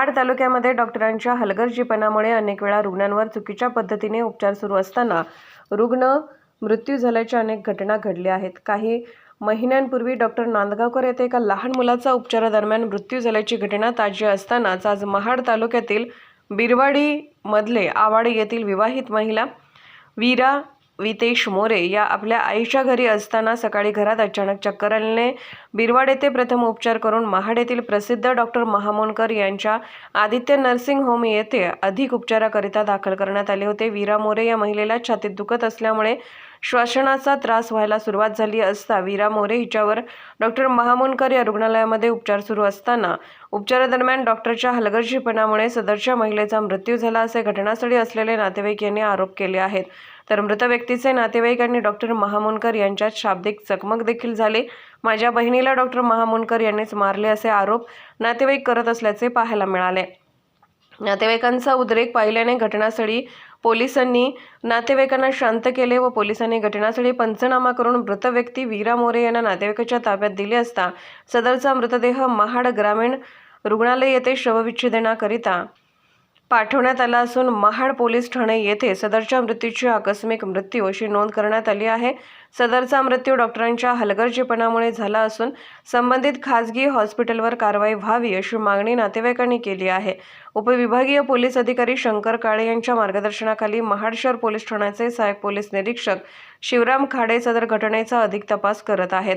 महाड तालुक्यामध्ये डॉक्टरांच्या हलगर्जीपणामुळे अनेक वेळा रुग्णांवर चुकीच्या पद्धतीने उपचार सुरू असताना रुग्ण मृत्यू झाल्याच्या अनेक घटना घडल्या आहेत. काही महिन्यांपूर्वी डॉक्टर नांदगावकर येथे एका लहान मुलाचा उपचारादरम्यान मृत्यू झाल्याची घटना ताजी असतानाच आज महाड तालुक्यातील बिरवाडीमधले आवाडे येथील विवाहित महिला वीरा वितेश मोरे या आपल्या आईच्या घरी असताना सकाळी घरात अचानक चक्कर आल्याने बिरवाड येथे प्रथम उपचार करून महाड येथील प्रसिद्ध डॉक्टर महामोनकर यांच्या आदित्य नर्सिंग होम येथे अधिक उपचाराकरिता दाखल करण्यात आले होते. वीरा मोरे या महिलेला छातीत दुखत असल्यामुळे श्वसनाचा त्रास व्हायला सुरुवात झाली असता वीरा मोरे हिच्यावर डॉक्टर महामोनकर या रुग्णालयामध्ये उपचार सुरू असताना उपचारादरम्यान डॉक्टरच्या हलगर्जीपणामुळे सदरच्या महिलेचा मृत्यू झाला असे घटनास्थळी असलेले नातेवाईक यांनी आरोप केले आहेत. तर मृत व्यक्तीचे नातेवाईक आणि डॉक्टर महामुनकर यांच्यात शाब्दिक चकमक देखील झाले. माझ्या बहिणीला डॉक्टर महामुनकर यांनीच मारले असे आरोप नातेवाईक करत असल्याचे पाहायला मिळाले. नातेवाईकांचा उद्रेक पाहिल्याने घटनास्थळी पोलिसांनी नातेवाईकांना शांत केले व पोलिसांनी घटनास्थळी पंचनामा करून मृत व्यक्ती वीरा मोरे यांना नातेवाईकाच्या ताब्यात दिले असता सदरचा मृतदेह महाड ग्रामीण रुग्णालय येथे शवविच्छेदनाकरिता पाठवण्यात आला असून महाड पोलीस ठाणे येथे सदरच्या मृत्यूची आकस्मिक मृत्यू अशी नोंद करण्यात आली आहे. सदरचा मृत्यू डॉक्टरांच्या हलगर्जीपणामुळे झाला असून संबंधित खासगी हॉस्पिटलवर कारवाई व्हावी अशी मागणी नातेवाईकांनी केली आहे. उपविभागीय पोलीस अधिकारी शंकर काळे यांच्या मार्गदर्शनाखाली महाड शहर पोलीस ठाण्याचे सहाय्यक पोलीस निरीक्षक शिवराम खाडे सदर घटनेचा अधिक तपास करत आहेत.